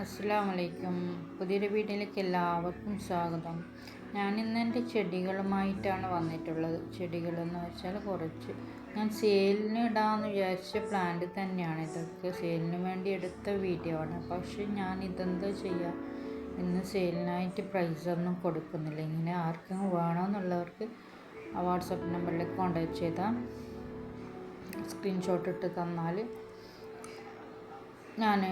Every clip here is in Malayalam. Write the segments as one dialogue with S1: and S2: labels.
S1: അസ്സാം പുതിയൊരു വീട്ടിലേക്ക് എല്ലാവർക്കും സ്വാഗതം. ഞാൻ ഇന്ന് എന്റെ ചെടികളുമായിട്ടാണ് വന്നിട്ടുള്ളത്. ചെടികളെന്ന് വെച്ചാൽ കുറച്ച്. ഞാൻ സെയിലിന് ഇടാമെന്ന് വിചാരിച്ച പ്ലാന്റ് തന്നെയാണ്. ഇതൊക്കെ സെയിലിന് വേണ്ടി എടുത്ത വീഡിയോ ആണ്. പക്ഷെ ഞാൻ ഇതെന്താ ചെയ്യുക ഇന്ന് സെയിലിനായിട്ട് പ്രൈസ് ഒന്നും കൊടുക്കുന്നില്ല. ഇങ്ങനെ ആർക്കും വേണമെന്നുള്ളവർക്ക് ആ വാട്സപ്പ് നമ്പറിലേക്ക് കോൺടാക്ട് ചെയ്താൽ സ്ക്രീൻഷോട്ട് ഇട്ട് തന്നാൽ ഞാൻ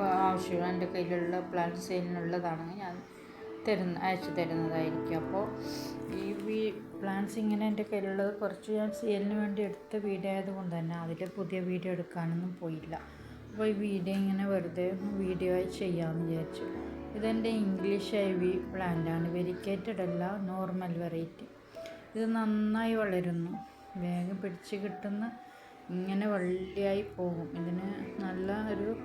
S1: ആവശ്യം എന്റെ കയ്യിലുള്ള പ്ലാൻ സെയിലിനുള്ളതാണ് ഞാൻ തരുന്ന അയച്ചു തരുന്നതായിരിക്കും. അപ്പോൾ ഈ വീ പ്ലാൻസ് ഇങ്ങനെ എന്റെ കയ്യിലുള്ളത് കുറച്ച് ഞാൻ സെയിലിന് വേണ്ടി എടുത്ത വീഡിയോ ആയതുകൊണ്ട് തന്നെ അതിൽ പുതിയ വീഡിയോ എടുക്കാനൊന്നും പോയില്ല. അപ്പോൾ ഈ വീഡിയോ ഇങ്ങനെ വെറുതെ വീഡിയോ ആയി ചെയ്യാമെന്ന് വിചാരിച്ചു. ഇതെന്റെ ഇംഗ്ലീഷ് ഐ വി പ്ലാന്റാണ്. വെരിക്കേറ്റഡ് അല്ല നോർമൽ വെറൈറ്റി. ഇത് നന്നായി വളരുന്നു. വേഗം പിടിച്ച് കിട്ടുന്ന ഇങ്ങനെ വള്ളിയായി പോകും. ഇതിന് നല്ല ഒരു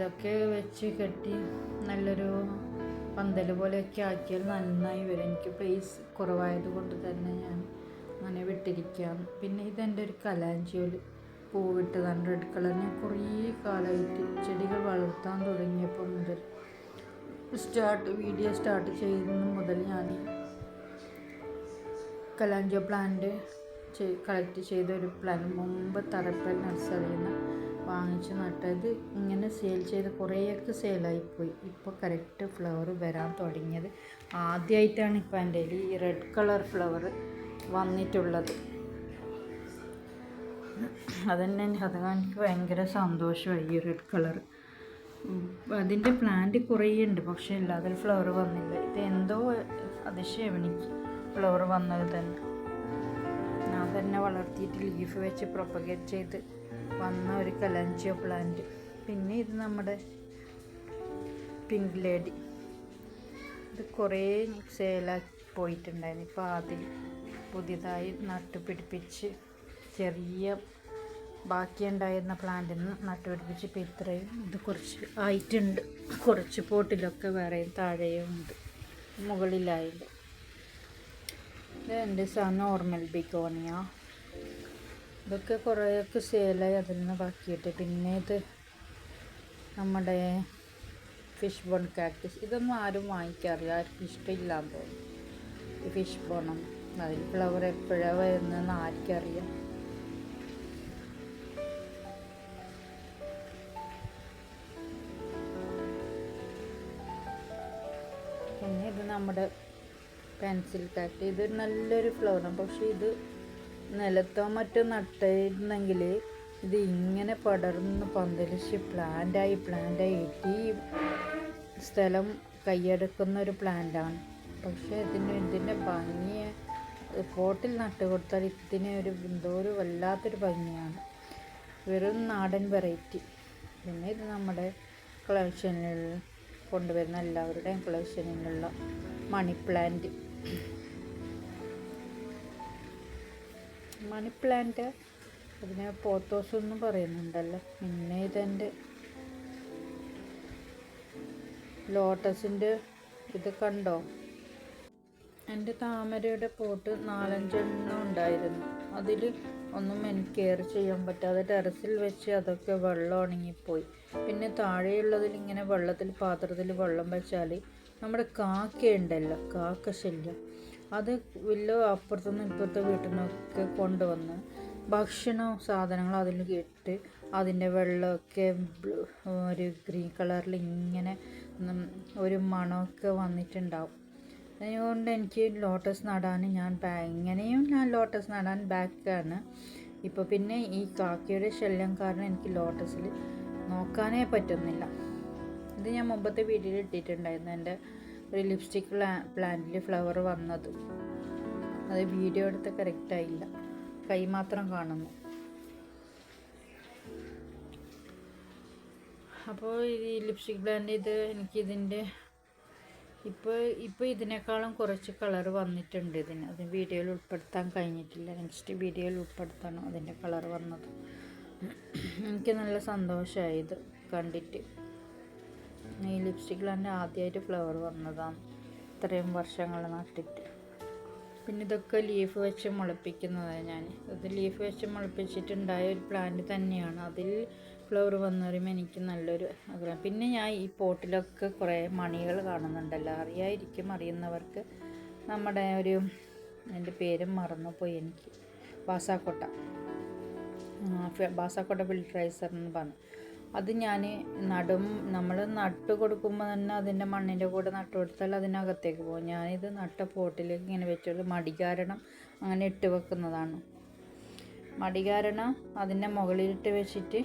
S1: ഇതൊക്കെ വെച്ച് കെട്ടി നല്ലൊരു പന്തൽ പോലെയൊക്കെ ആക്കിയാൽ നന്നായി വരും. എനിക്ക് പ്ലേസ് കുറവായത് കൊണ്ട് തന്നെ ഞാൻ അങ്ങനെ വിട്ടിരിക്കാം പിന്നെ ഇതെന്റെ ഒരു കലാഞ്ചിയോൽ പൂവിട്ടതാണ് റെഡ് കളർ ഞാൻ കുറേ കാലമായിട്ട് ചെടികൾ വളർത്താൻ തുടങ്ങിയപ്പോൾ മുതൽ സ്റ്റാർട്ട് വീഡിയോ സ്റ്റാർട്ട് ചെയ്യുന്ന മുതൽ ഞാൻ കലാഞ്ചിയോ പ്ലാന്റ് കളക്ട് ചെയ്ത ഒരു പ്ലാൻ മുമ്പ് തറപ്പൽ നഴ്സറിയിൽ നിന്ന് വാങ്ങിച്ച് നട്ടത്. ഇങ്ങനെ സെയിൽ ചെയ്ത് കുറേയൊക്കെ സെയിലായിപ്പോയി ഇപ്പോൾ കറക്റ്റ് ഫ്ലവർ വരാൻ തുടങ്ങിയത്. ആദ്യമായിട്ടാണ് ഇപ്പോൾ എന്റെ ഈ റെഡ് കളർ ഫ്ലവർ വന്നിട്ടുള്ളത്. അതന്നെ അത് എനിക്ക് ഭയങ്കര സന്തോഷമായി ഈ റെഡ് കളർ അതിന്റെ പ്ലാന്റ് കുറേ ഉണ്ട് പക്ഷേ ഇല്ലാതെ ഫ്ലവർ വന്നില്ല. ഇത് എന്തോ അതിശയം എനിക്ക് ഫ്ലവർ വന്നത് തന്നെ. ഞാൻ തന്നെ വളർത്തിയിട്ട് ലീഫ് വെച്ച് പ്രൊപ്പഗേറ്റ് ചെയ്ത് വന്ന ഒരു കലഞ്ചിയോ പ്ലാന്റ് പിന്നെ ഇത് നമ്മുടെ പിങ്ക് ലേഡി ഇത് കുറേ സെയിലാക്കി പോയിട്ടുണ്ടായിരുന്നു. ഇപ്പോൾ ആദ്യം പുതിയതായി നട്ടുപിടിപ്പിച്ച് ചെറിയ ബാക്കിയുണ്ടായിരുന്ന പ്ലാന്റിൽ നിന്ന് നട്ടുപിടിപ്പിച്ച് ഇപ്പോൾ ഇത്രയും ഇത് കുറച്ച് ആയിട്ടുണ്ട്. കുറച്ച് പോട്ടിലൊക്കെ വേറെയും താഴെയും ഉണ്ട്. മുകളിലായിട്ട് ഇത് എന്റെ സാ നോർമൽ ബിഗോണിയ ഇതൊക്കെ കുറേയൊക്കെ സെയിലായി അതിൽ നിന്ന് ബാക്കിയിട്ട്. പിന്നെ ഇത് നമ്മുടെ ഫിഷ് ബോൺ കാക്ടസ് ഇതൊന്നും ആരും വാങ്ങിക്കാറില്ല. ആർക്കും ഇഷ്ടമില്ലാന്ന് തോന്നുന്നു. ഫിഷ് ബോണം അതിൽ ഫ്ലവർ എപ്പോഴാണ് വരുന്നതെന്ന് ആർക്കറിയാം പിന്നെ ഇത് നമ്മുടെ പെൻസിൽ കാറ്റ് ഇത് നല്ലൊരു ഫ്ലവറാണ് പക്ഷേ ഇത് നിലത്തോ മറ്റോ നട്ടിരുന്നെങ്കിൽ ഇത് ഇങ്ങനെ പടർന്ന് പന്തലിച്ച് പ്ലാന്റായി പ്ലാന്റായി എത്തി സ്ഥലം കൈയെടുക്കുന്ന ഒരു പ്ലാന്റാണ് പക്ഷേ ഇതിന് ഇതിന്റെ ഭംഗിയെ പോട്ടിൽ നട്ട് കൊടുത്താൽ ഇതിന് ഒരു എന്തോ ഒരു വല്ലാത്തൊരു ഭംഗിയാണ്. വെറും നാടൻ വെറൈറ്റി പിന്നെ ഇത് നമ്മുടെ കളക്ഷനിൽ കൊണ്ടുവരുന്ന എല്ലാവരുടെയും കളക്ഷനിലുള്ള മണി പ്ലാന്റ് മണി പ്ലാന്റ് അതിനെ പോത്തോസ് എന്ന് പറയുന്നുണ്ടല്ലോ. പിന്നെ ഇതെന്റെ ലോട്ടസിന്റെ ഇത് കണ്ടോ? എന്റെ താമരയുടെ പോട്ട് നാലഞ്ചെണ്ണം ഉണ്ടായിരുന്നു. അതിൽ ഒന്നും എനിക്ക് കെയർ ചെയ്യാൻ പറ്റാതെ ടെറസിൽ വെച്ച് അതൊക്കെ വെള്ളം ഉണങ്ങിപ്പോയി. പിന്നെ താഴെയുള്ളതിൽ ഇങ്ങനെ വെള്ളത്തിൽ പാത്രത്തിൽ വെള്ളം വെച്ചാൽ നമ്മുടെ കാക്കയുണ്ടല്ലോ കാക്ക ശല്യം. അത് വലിയ അപ്പുറത്തുനിന്ന് ഇപ്പുറത്തെ വീട്ടിൽ നിന്നൊക്കെ കൊണ്ടുവന്ന് ഭക്ഷണ സാധനങ്ങൾ അതിൽ ഇട്ട് അതിന്റെ വെള്ളമൊക്കെ ഒരു ഗ്രീൻ കളറിൽ ഇങ്ങനെ ഒരു മണമൊക്കെ വന്നിട്ടുണ്ടാവും. അതുകൊണ്ട് എനിക്ക് ലോട്ടസ് നടാൻ ഞാൻ എങ്ങനെയും ഞാൻ ലോട്ടസ് നടാൻ ബാക്കാണ്. ഇപ്പോൾ പിന്നെ ഈ കാക്കയുടെ ശല്യം കാരണം എനിക്ക് ലോട്ടസിൽ നോക്കാനേ പറ്റുന്നില്ല. ഇത് ഞാൻ മുമ്പത്തെ വീഡിയോയിൽ ഇട്ടിട്ടുണ്ടായിരുന്നു എന്റെ ഒരു ലിപ്സ്റ്റിക് പ്ലാ പ്ലാന്റിൽ ഫ്ലവർ വന്നത്. അത് വീഡിയോ എടുത്ത് കറക്റ്റായില്ല കൈ മാത്രം കാണുന്നു. അപ്പോൾ ഈ ലിപ്സ്റ്റിക് പ്ലാന്റ് ഇത് എനിക്കിതിന്റെ ഇപ്പോൾ ഇപ്പോൾ ഇതിനേക്കാളും കുറച്ച് കളർ വന്നിട്ടുണ്ട് ഇതിന്. അത് വീഡിയോയിൽ ഉൾപ്പെടുത്താൻ കഴിഞ്ഞിട്ടില്ല. നെക്സ്റ്റ് വീഡിയോയിൽ ഉൾപ്പെടുത്തണം അതിന്റെ കളർ വന്നത്. എനിക്ക് നല്ല സന്തോഷമായി ഇത് കണ്ടിട്ട്. ഈ ലിപ്സ്റ്റിക്കിൽ തന്നെ ആദ്യമായിട്ട് ഫ്ലവർ വന്നതാണ് ഇത്രയും വർഷങ്ങൾ നട്ടിട്ട്. പിന്നെ ഇതൊക്കെ ലീഫ് വെച്ച് മുളപ്പിക്കുന്നതാണ് ഞാൻ. ഇത് ലീഫ് വെച്ച് മുളപ്പിച്ചിട്ടുണ്ടായ ഒരു പ്ലാന്റ് തന്നെയാണ്. അതിൽ ഫ്ലവർ വന്നു പറയുമ്പോൾ എനിക്ക് നല്ലൊരു ആഗ്രഹം. പിന്നെ ഞാൻ ഈ പോട്ടിലൊക്കെ കുറേ മണികൾ കാണുന്നുണ്ടല്ലോ. അറിയായിരിക്കും അറിയുന്നവർക്ക് നമ്മുടെ ഒരു എന്റെ പേരും മറന്നുപോയി എനിക്ക്. ബാസാക്കോട്ട ബാസാക്കോട്ട ഫിൽട്രൈസർ എന്ന് പറഞ്ഞു. അത് ഞാൻ നടും നമ്മൾ നട്ട് കൊടുക്കുമ്പോൾ തന്നെ അതിന്റെ മണ്ണിന്റെ കൂടെ നട്ട് കൊടുത്താൽ അതിനകത്തേക്ക് പോകും. ഞാനിത് നട്ട പോട്ടിലേക്ക് ഇങ്ങനെ വെച്ചോളൂ മടി കാരണം അങ്ങനെ ഇട്ട് വെക്കുന്നതാണ്. മടി കാരണം അതിന്റെ മുകളിലിട്ട് വെച്ചിട്ട്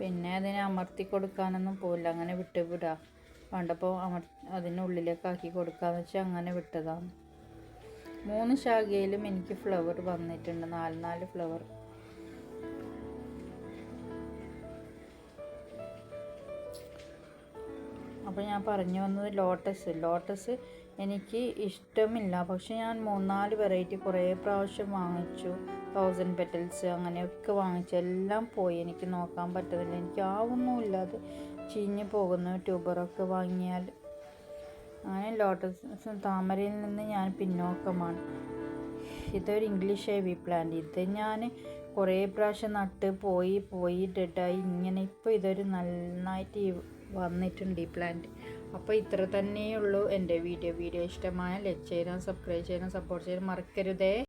S1: പിന്നെ അതിനെ അമർത്തി കൊടുക്കാനൊന്നും പോകില്ല അങ്ങനെ വിട്ട് വിടുക വേണ്ടപ്പോൾ അമർ അതിനുള്ളിലേക്ക് ആക്കി കൊടുക്കാന്ന് വെച്ചാൽ അങ്ങനെ വിട്ടതാണ്. മൂന്ന് ശാഖയിലും എനിക്ക് ഫ്ലവർ വന്നിട്ടുണ്ട്. നാല് നാല് ഫ്ലവർ അപ്പോൾ ഞാൻ പറഞ്ഞു വന്നത് ലോട്ടസ്. ലോട്ടസ് എനിക്ക് ഇഷ്ടമില്ല. പക്ഷെ ഞാൻ മൂന്നാൽ വെറൈറ്റി കുറേ പ്രാവശ്യം വാങ്ങിച്ചു. തൗസൻഡ് പെറ്റൽസ് അങ്ങനെയൊക്കെ വാങ്ങിച്ചു. എല്ലാം പോയി. എനിക്ക് നോക്കാൻ പറ്റുന്നില്ല. എനിക്ക് ആവുന്നുമില്ല. അത് ചീഞ്ഞു പോകുന്നു ട്യൂബറൊക്കെ വാങ്ങിയാൽ. അങ്ങനെ ലോട്ടസ് താമരയിൽ നിന്ന് ഞാൻ പിന്നോക്കമാണ്. ഇതൊരു ഇംഗ്ലീഷ് ഹെവി പ്ലാന്റ് ഇത് ഞാൻ കുറേ പ്രാവശ്യം നട്ട് പോയി പോയി ഡെഡായി ഇങ്ങനെ ഇപ്പോൾ ഇതൊരു നന്നായിട്ട് വന്നിട്ടുണ്ട് ഈ പ്ലാന്റ് അപ്പോൾ ഇത്ര തന്നെയുള്ളൂ എന്റെ വീഡിയോ വീഡിയോ ഇഷ്ടമായ ലൈക്ക് ചെയ്യണം സബ്സ്ക്രൈബ് ചെയ്യണം സപ്പോർട്ട് ചെയ്യാനും മറക്കരുതേ.